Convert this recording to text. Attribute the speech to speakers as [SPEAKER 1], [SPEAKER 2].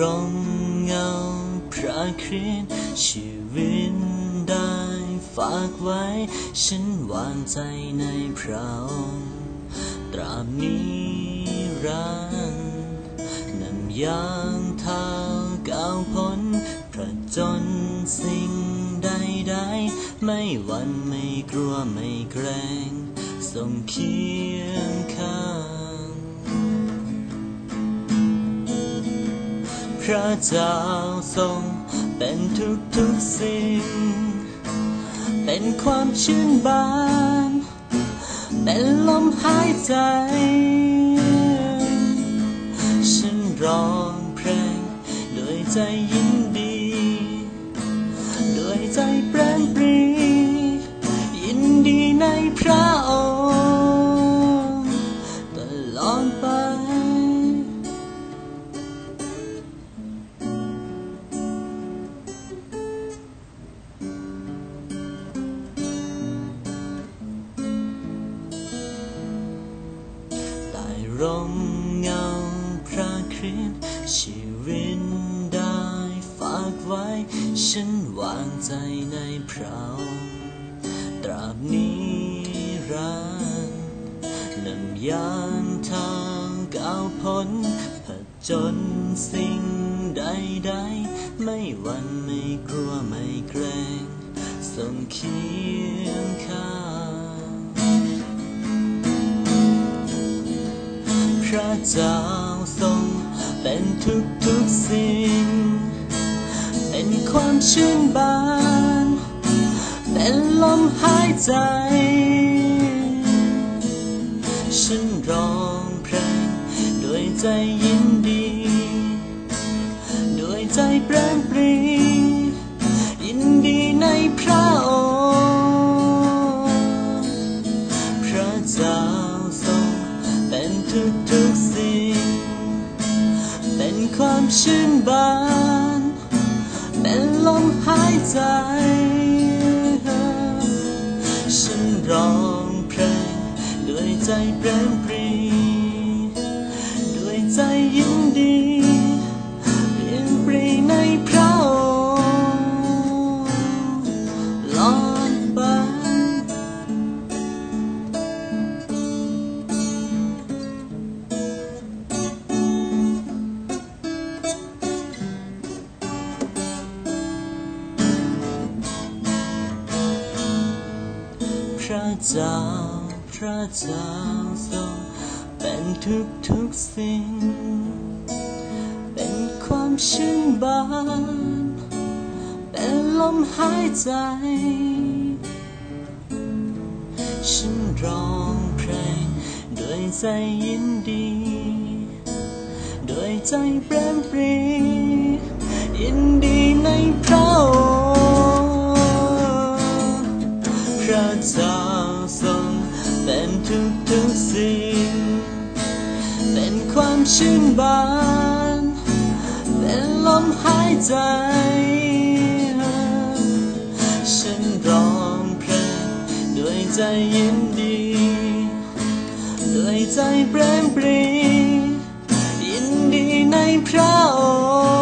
[SPEAKER 1] ร่มเงาพระคริสต์ชีวิตได้ฝากไว้ ฉันวางใจในพระองค์ตราบนิรันดร์นำยางเท้าก้าวพ้นพระจนสิ่งใดๆไม่หวั่นไม่กลัวไม่เกรงส่งเคียงข้าง ระเจ้าทรงเป็นทุกทุกๆสิ่ง เป็นความชื่นบาน เป็นลมหายใจ ฉันร้องเพลงด้วยใจยินดี ด้วยใจแปรนปรียินดีในพระ ร่มเงาพระคริสต์ชีวิตได้ฝากไว้ ฉันวางใจในพระตราบนิรันดร์นำยานทางก้าวพ้นผจญสิ่งใดๆ ไม่หวั่นไม่กลัวไม่เกรงส่งเคียงข้า ระเจ้าทรงเป็นทุกทุกๆสิ่ง เป็นความชื่นบาน เป็นลมหายใจ ชื่นบาน เป็นลมหายใจ ฉันร้องเพลงด้วยใจแปรม เจ้าพระเจ้าทรงเป็นทุกทุกๆสิ่ง เป็นความชื่นบาน เป็นลมหายใจ ฉันร้องเพลงด้วยใจยินดี ด้วยใจแปรนปรียินดีในพระองค์พระเจ้า ทุกๆสิ่งเป็นความชื่นบาน เป็นลมหายใจ ฉันร้องเพลงด้วยใจยินดี ด้วยใจแปรนปรียินดีในพระองค์